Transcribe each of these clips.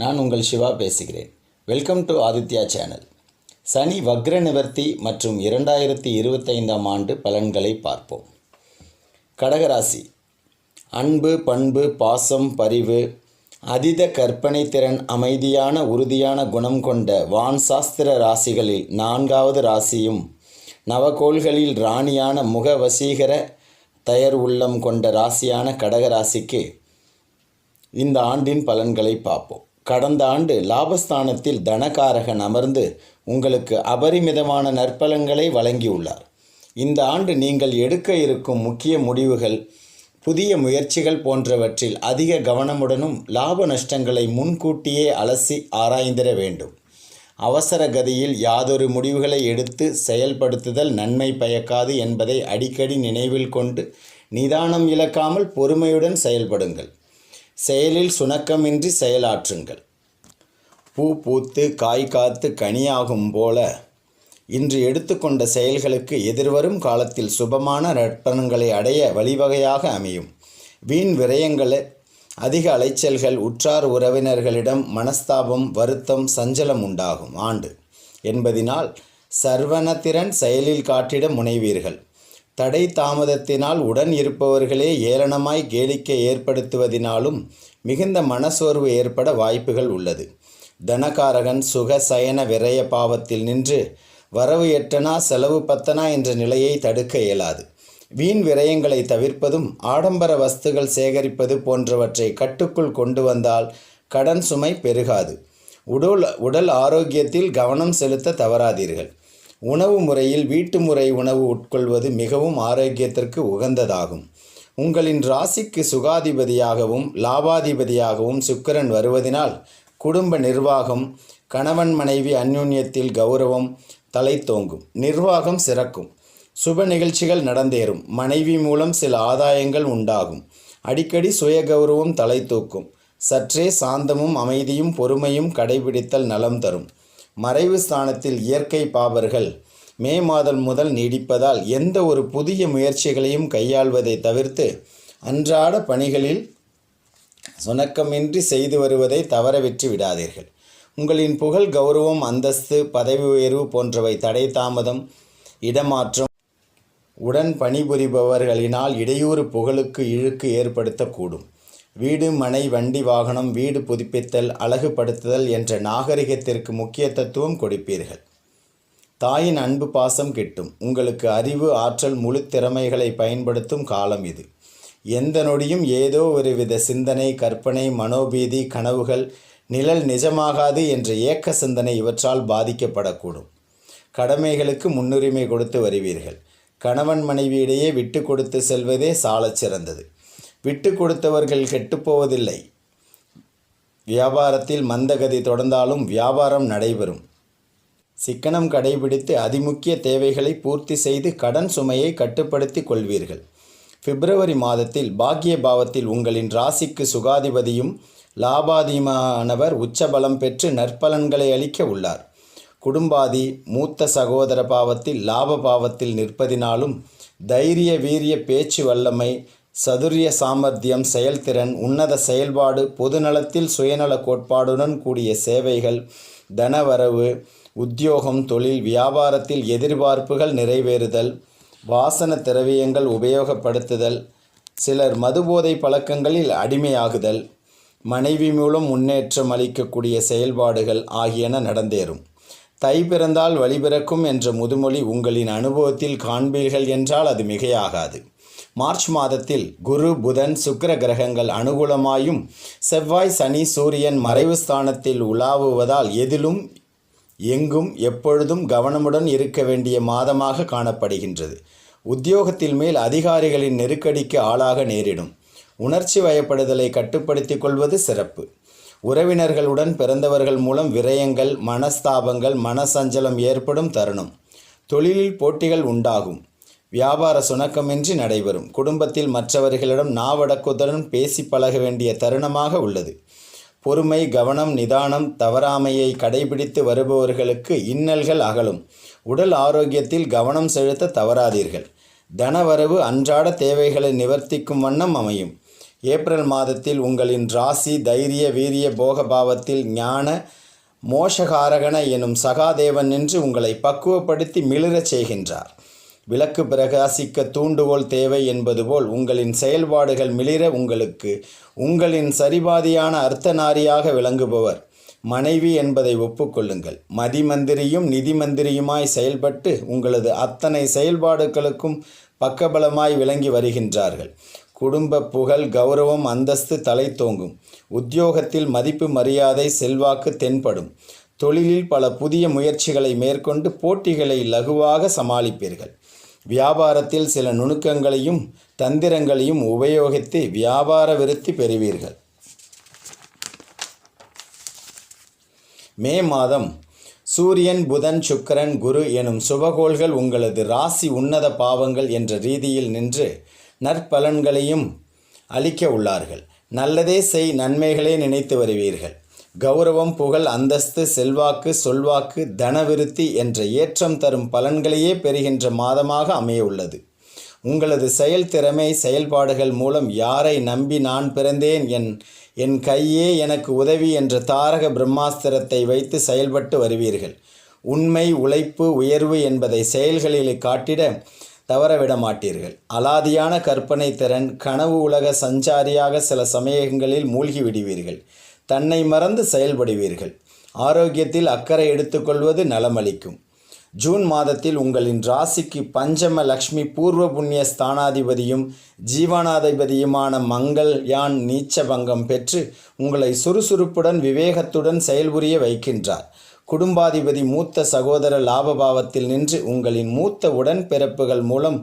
நான் உங்கள் சிவா பேசுகிறேன். Welcome to Aditya channel Sani வக்ர நிவர்த்தி மற்றும் இரண்டாயிரத்தி இருபத்தைந்தாம் ஆண்டு பலன்களை பார்ப்போம். கடகராசி. அன்பு பண்பு பாசம் பரிவு அதீத கற்பனை திறன் அமைதியான உறுதியான குணம் கொண்ட வான் சாஸ்திர ராசிகளில் நான்காவது ராசியும் நவகோள்களில் ராணியான முக வசீகர தயர் உள்ளம் கொண்ட ராசியான கடகராசிக்கு இந்த ஆண்டின் பலன்களை பார்ப்போம். கடந்த ஆண்டு லாபஸ்தானத்தில் தனகாரகன் அமர்ந்து உங்களுக்கு அபரிமிதமான நற்பலன்களை வழங்கியுள்ளார். இந்த ஆண்டு நீங்கள் எடுக்க இருக்கும் முக்கிய முடிவுகள் புதிய முயற்சிகள் போன்றவற்றில் அதிக கவனமுடனும் லாப நஷ்டங்களை முன்கூட்டியே அலசி ஆராய்ந்திட வேண்டும். அவசர கதியில் யாதொரு முடிவுகளை எடுத்து செயல்படுத்துதல் நன்மை பயக்காது என்பதை அடிக்கடி நினைவில் கொண்டு நிதானம் இழக்காமல் பொறுமையுடன் செயல்படுங்கள். செயலில் சுணக்கமின்றி செயலாற்றுங்கள். பூ பூத்து காய் காத்து கனியாகும் போல இன்று எடுத்துக்கொண்ட செயல்களுக்கு எதிர்வரும் காலத்தில் சுபமான நற்பலன்களை அடைய வழிவகையாக அமையும். வீண் விரயங்களை அதிக அலைச்சல்கள் உற்றார் உறவினர்களிடம் மனஸ்தாபம் வருத்தம் சஞ்சலம் உண்டாகும். ஆண்டு. என்பதினால் சர்வனத்திறன் செயலில் காட்டிட முனைவீர்கள். தடை தாமதத்தினால் உடன் இருப்பவர்களே ஏளனமாய் கேளிக்கை ஏற்படுத்துவதினாலும் மிகுந்த மனசோர்வு ஏற்பட வாய்ப்புகள் உள்ளது. தனகாரகன் சுக சயன விரய பாவத்தில் நின்று வரவு எட்டனா செலவு பத்தனா என்ற நிலையை தடுக்க இயலாது. வீண் விரயங்களை தவிர்ப்பதும் ஆடம்பர வஸ்துகள் சேகரிப்பது போன்றவற்றை கட்டுக்குள் கொண்டு வந்தால் கடன் சுமை பெருகாது. உடல் உடல் ஆரோக்கியத்தில் கவனம் செலுத்த தவறாதீர்கள். உணவு முறையில் வீட்டு முறை உணவு உட்கொள்வது மிகவும் ஆரோக்கியத்திற்கு உகந்ததாகும். உங்களின் ராசிக்கு சுகாதிபதியாகவும் லாபாதிபதியாகவும் சுக்கிரன் வருவதினால் குடும்ப நிர்வாகம் கணவன் மனைவி அந்யுன்யத்தில் கௌரவம் தலை தோங்கும் நிர்வாகம் சிறக்கும். சுப நிகழ்ச்சிகள் நடந்தேறும். மனைவி மூலம் சில ஆதாயங்கள் உண்டாகும். அடிக்கடி சுய கௌரவம் தலை தூக்கும் சற்றே சாந்தமும் அமைதியும் பொறுமையும் கடைபிடித்தல் நலம் தரும். மறைவு ஸ்தானத்தில் இயற்கை பாபர்கள் மே மாதம் முதல் நீடிப்பதால் எந்த ஒரு புதிய முயற்சிகளையும் கையாள்வதை தவிர்த்து அன்றாட பணிகளில் சுணக்கமின்றி செய்து வருவதை தவறவிட்டு விடாதீர்கள். உங்களின் புகழ் கௌரவம் அந்தஸ்து பதவி உயர்வு போன்றவை தடை தாமதம் இடமாற்றம் உடன் பணிபுரிபவர்களினால் இடையூறு புகழுக்கு இழுக்கு ஏற்படுத்தக்கூடும். வீடு மனை வண்டி வாகனம் வீடு புதுப்பித்தல் அழகுபடுத்துதல் என்ற நாகரிகத்திற்கு முக்கிய தத்துவம் கொடுப்பீர்கள். தாயின் அன்பு பாசம் கிட்டும். உங்களுக்கு அறிவு ஆற்றல் முழு திறமைகளை பயன்படுத்தும் காலம் இது. எந்த நொடியும் ஏதோ ஒரு வித சிந்தனை கற்பனை மனோபீதி கனவுகள் நிழல் நிஜமாகாது என்ற ஏக்க சிந்தனை இவற்றால் பாதிக்கப்படக்கூடும். கடமைகளுக்கு முன்னுரிமை கொடுத்து வருவீர்கள். கணவன் மனைவியிடையே விட்டு கொடுத்து செல்வதே சாலச் சிறந்தது. விட்டு கொடுத்தவர்கள் கெட்டுப்போவதில்லை. வியாபாரத்தில் மந்தகதி தொடர்ந்தாலும் வியாபாரம் நடைபெறும். சிக்கனம் கடைபிடித்து அதிமுக்கிய தேவைகளை பூர்த்தி செய்து கடன் சுமையை கட்டுப்படுத்தி கொள்வீர்கள். பிப்ரவரி மாதத்தில் பாக்கிய பாவத்தில் உங்களின் ராசிக்கு சுகாதிபதியும் லாபாதிமானவர் உச்சபலம் பெற்று நற்பலன்களை அளிக்க உள்ளார். குடும்பாதி மூத்த சகோதர பாவத்தில் லாப பாவத்தில் நிற்பதினாலும் தைரிய வீரிய பேச்சு வல்லமை சதுரிய சாமர்த்தியம் செயல்திறன் உன்னத செயல்பாடு பொதுநலத்தில் சுயநல கோட்பாடுடன் கூடிய சேவைகள் தனவரவு உத்தியோகம் தொழில் வியாபாரத்தில் எதிர்பார்ப்புகள் நிறைவேறுதல் வாசன திரவியங்கள் உபயோகப்படுத்துதல் சிலர் மதுபோதை பழக்கங்களில் அடிமையாகுதல் மனைவி மூலம் முன்னேற்றம் அளிக்கக்கூடிய செயல்பாடுகள் ஆகியன நடந்தேறும். தை பிறந்தால் வழிபிறக்கும் என்ற முதுமொழி உங்களின் அனுபவத்தில் காண்பீர்கள் என்றால் அது மிகையாகாது. மார்ச் மாதத்தில் குரு புதன் சுக்கிர கிரகங்கள் அனுகூலமாயும் செவ்வாய் சனி சூரியன் மறைவு ஸ்தானத்தில் உலாவுவதால் எதிலும் எங்கும் எப்பொழுதும் கவனமுடன் இருக்க வேண்டிய மாதமாக காணப்படுகின்றது. உத்தியோகத்தில் மேல் அதிகாரிகளின் நெருக்கடிக்கு ஆளாக நேரிடும். உணர்ச்சி வயப்படுதலை கட்டுப்படுத்திக் கொள்வது சிறப்பு. உறவினர்களுடன் பிறந்தவர்கள் மூலம் விரயங்கள் மனஸ்தாபங்கள் மனசஞ்சலம் ஏற்படும் தருணம். தொழிலில் போட்டிகள் உண்டாகும். வியாபார சுணக்கமின்றி நடைபெறும். குடும்பத்தில் மற்றவர்களிடம் நாவடக்குதலுடன் பேசி பழக வேண்டிய தருணமாக உள்ளது. பொறுமை கவனம் நிதானம் தவறாமையை கடைபிடித்து வருபவர்களுக்கு இன்னல்கள் அகலும். உடல் ஆரோக்கியத்தில் கவனம் செலுத்த தவறாதீர்கள். தனவரவு அன்றாட தேவைகளை நிவர்த்திக்கும் வண்ணம் அமையும். ஏப்ரல் மாதத்தில் உங்களின் ராசி தைரிய வீரிய போக பாவத்தில் ஞான மோஷகாரகன எனும் சகாதேவன் நின்று உங்களை பக்குவப்படுத்தி மிளிரச் செய்கின்றார். விளக்கு பிரகாசிக்க தூண்டுகோல் தேவை என்பது போல் உங்களின் செயல்பாடுகள் மிளிர உங்களுக்கு உங்களின் சரிபாதியான அர்த்தநாரியாக விளங்குபவர். மனைவி என்பதை ஒப்புக்கொள்ளுங்கள். மதிமந்திரியும் நிதி மந்திரியுமாய் செயல்பட்டு உங்களது அத்தனை செயல்பாடுகளுக்கும் பக்கபலமாய் விளங்கி வருகின்றார்கள். குடும்ப புகழ் கௌரவம் அந்தஸ்து தலை தோங்கும். உத்தியோகத்தில் மதிப்பு மரியாதை செல்வாக்கு தென்படும். தொழிலில் பல புதிய முயற்சிகளை மேற்கொண்டு போட்டிகளை லகுவாக சமாளிப்பீர்கள். வியாபாரத்தில் சில நுணுக்கங்களையும் தந்திரங்களையும் உபயோகித்து வியாபார விருத்தி பெறுவீர்கள். மே மாதம் சூரியன் புதன் சுக்கரன் குரு எனும் சுபகோள்கள் உங்களது ராசி உன்னத பாவங்கள் என்ற ரீதியில் நின்று நற்பலன்களையும் அளிக்க உள்ளார்கள். நல்லதே செய் நன்மைகளே நினைத்து வருவீர்கள். கௌரவம் புகழ் அந்தஸ்து செல்வாக்கு சொல்வாக்கு தனவிருத்தி என்ற ஏற்றம் தரும் பலன்களையே பெறுகின்ற மாதமாக அமையவுள்ளது. உங்களது செயல் திறமை செயல்பாடுகள் மூலம் யாரை நம்பி நான் பிறந்தேன் என் என் கையே எனக்கு உதவி என்ற தாரக பிரம்மாஸ்திரத்தை வைத்து செயல்பட்டு வருவீர்கள். உண்மை உழைப்பு உயர்வு என்பதை செயல்களில் காட்டிட தவறவிட மாட்டீர்கள். அலாதியான கற்பனை திறன் கனவு உலக சஞ்சாரியாக சில சமயங்களில் மூழ்கி விடுவீர்கள். தன்னை மறந்து செயல்படுவீர்கள். ஆரோக்கியத்தில் அக்கறை எடுத்துக்கொள்வது நலமளிக்கும். ஜூன் மாதத்தில் உங்களின் ராசிக்கு பஞ்சம லக்ஷ்மி பூர்வ புண்ணிய ஸ்தானாதிபதியும் ஜீவனாதிபதியுமான மங்கள் யான் நீச்ச பங்கம் பெற்று உங்களை சுறுசுறுப்புடன் விவேகத்துடன் செயல்புரிய வைக்கின்றார். குடும்பாதிபதி மூத்த சகோதர லாபபாவத்தில் நின்று உங்களின் மூத்த உடன்பிறப்புகள் மூலம்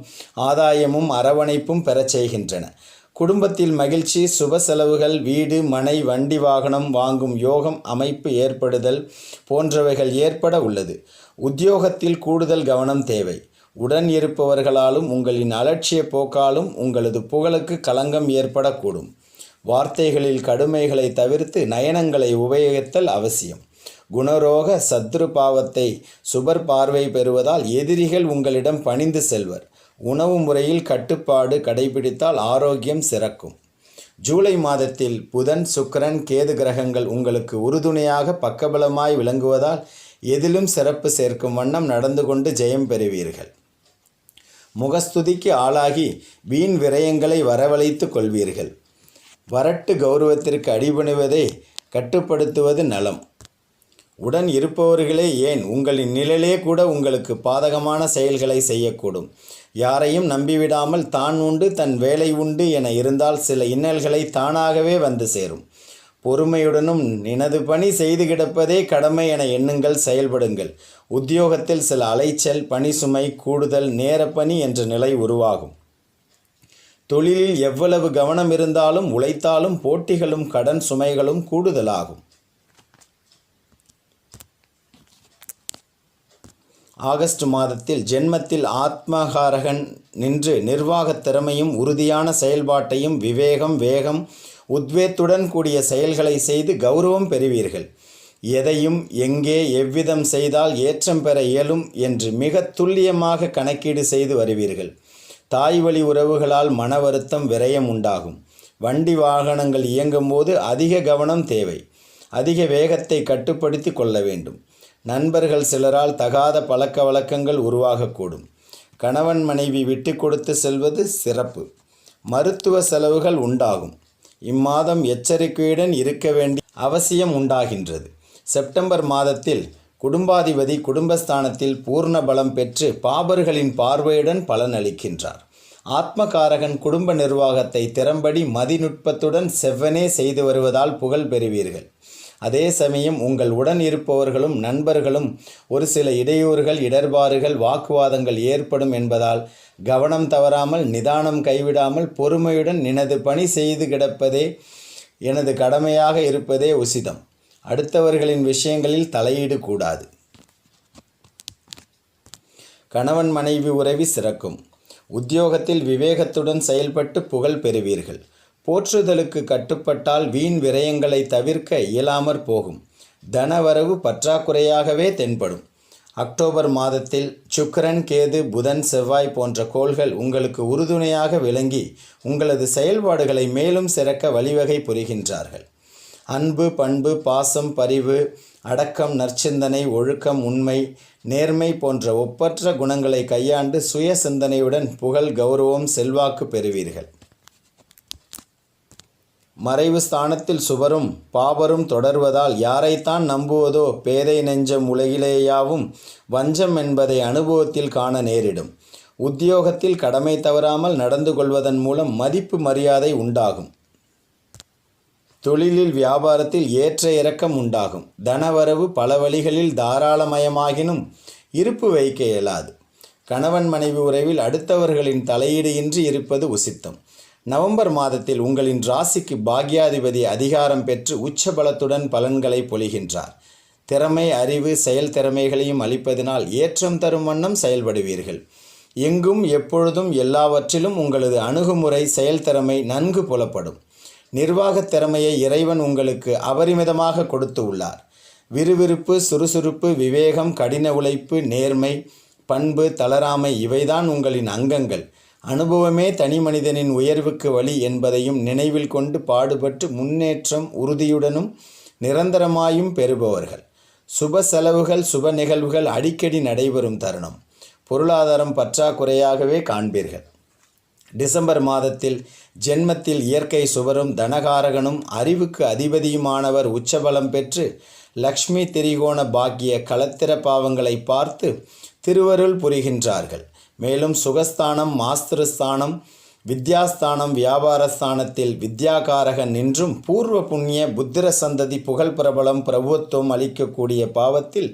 ஆதாயமும் அரவணைப்பும் பெறச் செய்கின்றன. குடும்பத்தில் மகிழ்ச்சி சுப செலவுகள் வீடு மனை வண்டி வாகனம் வாங்கும் யோகம் அமைப்பு ஏற்படுதல் போன்றவைகள் ஏற்பட உள்ளது. உத்தியோகத்தில் கூடுதல் கவனம் தேவை. உடன் இருப்பவர்களாலும் உங்களின் அலட்சிய போக்காலும் உங்களது புகழுக்கு களங்கம் ஏற்படக்கூடும். வார்த்தைகளில் கடுமைகளை தவிர்த்து நயனங்களை உபயோகித்தல் அவசியம். குணரோக சத்ரு பாவத்தை சுபர் பார்வை பெறுவதால் எதிரிகள் உங்களிடம் பணிந்து செல்வர். உணவு முறையில் கட்டுப்பாடு கடைபிடித்தால் ஆரோக்கியம் சிறக்கும். ஜூலை மாதத்தில் புதன் சுக்கரன் கேது கிரகங்கள் உங்களுக்கு உறுதுணையாக பக்கபலமாய் விளங்குவதால் எதிலும் சிறப்பு சேர்க்கும் வண்ணம் நடந்து கொண்டு ஜெயம் பெறுவீர்கள். முகஸ்துதிக்கு ஆளாகி வீண் விரயங்களை வரவழைத்து கொள்வீர்கள். வரட்டு கௌரவத்திற்கு அடிபணிவதை கட்டுப்படுத்துவது நலம். உடன் இருப்பவர்களே ஏன்? உங்களின் நிழலே கூட உங்களுக்கு பாதகமான செயல்களை செய்யக்கூடும். யாரையும் நம்பிவிடாமல் தான் உண்டு தன் வேலை உண்டு என இருந்தால் சில இன்னல்களை தானாகவே வந்து சேரும். பொறுமையுடனும் நினது பணி செய்து கிடப்பதே கடமை என எண்ணுங்கள் செயல்படுங்கள். உத்தியோகத்தில் சில அலைச்சல் பணி சுமை கூடுதல் நேரப்பணி என்ற நிலை உருவாகும். தொழிலில் எவ்வளவு கவனம் இருந்தாலும் உழைத்தாலும் போட்டிகளும் கடன் சுமைகளும் கூடுதலாகும். ஆகஸ்ட் மாதத்தில் ஜென்மத்தில் ஆத்மகாரகன் நின்று நிர்வாகத் திறமையும் உறுதியான செயல்பாட்டையும் விவேகம் வேகம் உத்வேத்துடன் கூடிய செயல்களை செய்து கௌரவம் பெறுவீர்கள். எதையும் எங்கே எவ்விதம் செய்தால் ஏற்றம் பெற இயலும் என்று மிக துல்லியமாக கணக்கீடு செய்து வருவீர்கள். தாய் வழி உறவுகளால் மன வருத்தம் விரயம் உண்டாகும். வண்டி வாகனங்கள் இயங்கும்போது அதிக கவனம் தேவை. அதிக வேகத்தை கட்டுப்படுத்தி கொள்ள வேண்டும். நண்பர்கள் சிலரால் தகாத பழக்க வழக்கங்கள் உருவாகக்கூடும். கணவன் மனைவி விட்டு கொடுத்து செல்வது சிறப்பு. மருத்துவ செலவுகள் உண்டாகும். இம்மாதம் எச்சரிக்கையுடன் இருக்க வேண்டிய அவசியம் உண்டாகின்றது. செப்டம்பர் மாதத்தில் குடும்பாதிபதி குடும்பஸ்தானத்தில் பூர்ண பலம் பெற்று பாபர்களின் பார்வையுடன் பலனளிக்கின்றார். ஆத்மகாரகன் குடும்ப நிர்வாகத்தை திறம்படி மதிநுட்பத்துடன் செவ்வனே செய்து வருவதால் புகழ் பெறுவீர்கள். அதே சமயம் உங்கள் உடன் இருப்பவர்களும் நண்பர்களும் ஒரு சில இடையூறுகள் இடர்பாடுகள் வாக்குவாதங்கள் ஏற்படும் என்பதால் கவனம் தவறாமல் நிதானம் கைவிடாமல் பொறுமையுடன் எனது பணி செய்து கிடப்பதே எனது கடமையாக இருப்பதே உசிதம். அடுத்தவர்களின் விஷயங்களில் தலையீடு கூடாது. கணவன் மனைவி உறவி சிறக்கும். உத்தியோகத்தில் விவேகத்துடன் செயல்பட்டு புகழ் பெறுவீர்கள். போற்றுதலுக்கு கட்டுப்பட்டால் வீண் விரயங்களை தவிர்க்க இயலாமற் போகும். தனவரவு பற்றாக்குறையாகவே தென்படும். அக்டோபர் மாதத்தில் சுக்கரன் கேது புதன் செவ்வாய் போன்ற கோள்கள் உங்களுக்கு உறுதுணையாக விளங்கி உங்களது செயல்பாடுகளை மேலும் சிறக்க வழிவகை புரிகின்றார்கள். அன்பு பண்பு பாசம் பரிவு அடக்கம் நற்சிந்தனை ஒழுக்கம் உண்மை நேர்மை போன்ற ஒப்பற்ற குணங்களை கையாண்டு சுய சிந்தனையுடன் புகழ் கௌரவம் செல்வாக்கு பெறுவீர்கள். மறைவு ஸ்தானத்தில் சுவரும் பாபரும் தொடர்வதால் யாரைத்தான் நம்புவதோ பேதை நெஞ்சம் உலகிலேயாவும் வஞ்சம் என்பதை அனுபவத்தில் காண நேரிடும். உத்தியோகத்தில் கடமை தவறாமல் நடந்து கொள்வதன் மூலம் மதிப்பு மரியாதை உண்டாகும். தொழிலில் வியாபாரத்தில் ஏற்ற இறக்கம் உண்டாகும். தனவரவு பல வழிகளில் தாராளமயமாகினும் இருப்பு வைக்க இயலாது. கணவன் மனைவி உறவில் அடுத்தவர்களின் தலையீடு இன்றி இருப்பது உசித்தம். நவம்பர் மாதத்தில் உங்களின் ராசிக்கு பாக்யாதிபதி அதிகாரம் பெற்று உச்ச பலத்துடன் பலன்களை பொழிகின்றார். திறமை அறிவு செயல் திறமைகளையும் அளிப்பதனால் ஏற்றம் தரும் வண்ணம் செயல்படுவீர்கள். எங்கும் எப்பொழுதும் எல்லாவற்றிலும் உங்களது அணுகுமுறை செயல்திறமை நன்கு புலப்படும். நிர்வாகத் திறமையை இறைவன் உங்களுக்கு அபரிமிதமாக கொடுத்து உள்ளார். விறுவிறுப்பு சுறுசுறுப்பு விவேகம் கடின உழைப்பு நேர்மை பண்பு தளராமை இவைதான் உங்களின் அங்கங்கள். அனுபவமே தனி மனிதனின் உயர்வுக்கு வழி என்பதையும் நினைவில் கொண்டு பாடுபட்டு முன்னேற்றம் உறுதியுடனும் நிரந்தரமாயும் பெறுபவர்கள். சுப செலவுகள் சுப நிகழ்வுகள் அடிக்கடி நடைபெறும் தருணம். பொருளாதாரம் பற்றாக்குறையாகவே காண்பீர்கள். டிசம்பர் மாதத்தில் ஜென்மத்தில் இயற்கை சுவரும் தனகாரகனும் அறிவுக்கு அதிபதியுமானவர் உச்சபலம் பெற்று லக்ஷ்மி திரிகோண பாக்கிய களத்திர பாவங்களை பார்த்து திருவருள் புரிகின்றார்கள். மேலும் சுகஸ்தானம் மாஸ்திரஸ்தானம் வித்யாஸ்தானம் வியாபாரஸ்தானத்தில் வித்யாகாரகன் நின்றும் பூர்வ புண்ணிய புத்திர சந்ததி புகழ் பிரபலம் பிரபுத்துவம் அளிக்கக்கூடிய பாவத்தில்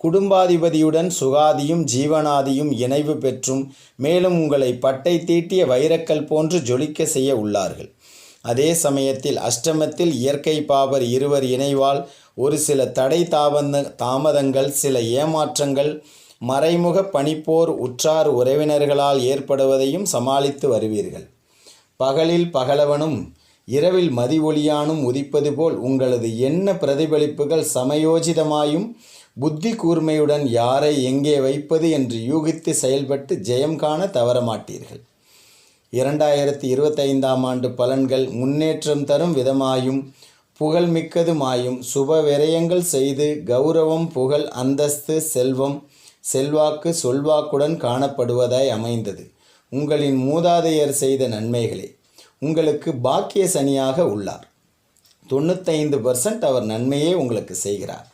குடும்பாதிபதியுடன் சுகாதியும் ஜீவனாதியும் இணைவு பெற்றும் மேலும் உங்களை பட்டை தீட்டிய வைரக்கல் போன்று ஜொலிக்க செய்ய உள்ளார்கள். அதே சமயத்தில் அஷ்டமத்தில் இயற்கை பாபர் இருவர் இணைவால் ஒரு சில தடை தாபந்த தாமதங்கள் சில ஏமாற்றங்கள் மறைமுக பணிப்போர் உற்றார் உறவினர்களால் ஏற்படுவதையும் சமாளித்து வருவீர்கள். பகலில் பகலவனும் இரவில் மதி ஒளியானும் உதிப்பது போல் உங்களது எண்ண பிரதிபலிப்புகள் சமயோஜிதமாயும் புத்தி கூர்மையுடன் யாரை எங்கே வைப்பது என்று யூகித்து செயல்பட்டு ஜெயம் காண தவறமாட்டீர்கள். இரண்டாயிரத்தி இருபத்தைந்தாம் ஆண்டு பலன்கள் முன்னேற்றம் தரும் விதமாயும் புகழ்மிக்கதுமாயும் சுப விரயங்கள் செய்து கௌரவம் புகழ் அந்தஸ்து செல்வம் செல்வாக்கு சொல்வாக்குடன் காணப்படுவதாய் அமைந்தது. உங்களின் மூதாதையர் செய்த நன்மைகளே உங்களுக்கு பாக்கிய சனியாக உள்ளார். தொண்ணூத்தைந்து பர்சன்ட் அவர் நன்மையே உங்களுக்கு செய்கிறார்.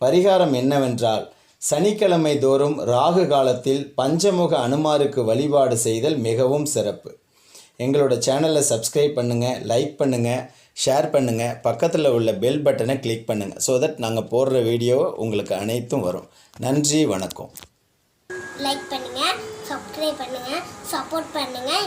பரிகாரம் என்னவென்றால் சனிக்கிழமை தோறும் ராகு காலத்தில் பஞ்சமுக அனுமாருக்கு வழிபாடு செய்தல் மிகவும் சிறப்பு. எங்களோட சேனலை சப்ஸ்கிரைப் பண்ணுங்கள் லைக் பண்ணுங்கள் ஷேர் பண்ணுங்கள் பக்கத்தில் உள்ள பெல் பட்டனை கிளிக் பண்ணுங்கள் ஸோ தட் நாங்கள் போடுற வீடியோ உங்களுக்கு அனைத்தும் வரும். நன்றி வணக்கம். லைக் பண்ணுங்கள் சப்ஸ்கிரைப் பண்ணுங்கள் சப்போர்ட் பண்ணுங்கள்